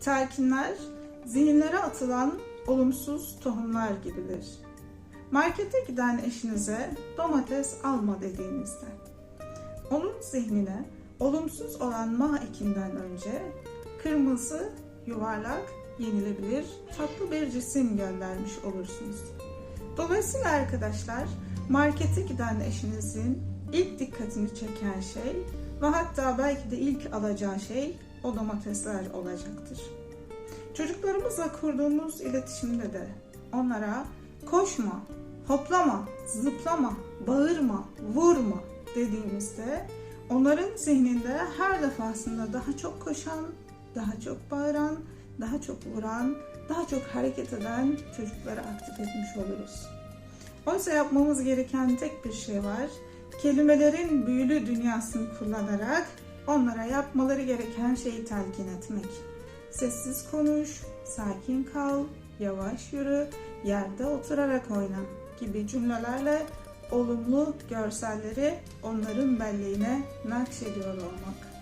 Telkinler zihinlere atılan olumsuz tohumlar gibidir. Markete giden eşinize domates alma dediğinizde onun zihnine olumsuz olan ma ekinden önce kırmızı, yuvarlak, yenilebilir, tatlı bir cisim göndermiş olursunuz. Dolayısıyla arkadaşlar markete giden eşinizin ilk dikkatini çeken şey ve hatta belki de ilk alacağı şey o domatesler olacaktır. Çocuklarımızla kurduğumuz iletişimde de onlara koşma, hoplama, zıplama, bağırma, vurma dediğimizde onların zihninde her defasında daha çok koşan, daha çok bağıran, daha çok vuran, daha çok hareket eden çocukları aktif etmiş oluruz. Oysa yapmamız gereken tek bir şey var. Kelimelerin büyülü dünyasını kullanarak onlara yapmaları gereken şeyi telkin etmek. Sessiz konuş, sakin kal, yavaş yürü, yerde oturarak oyna gibi cümlelerle olumlu görselleri onların belleğine nakşediyor olmak.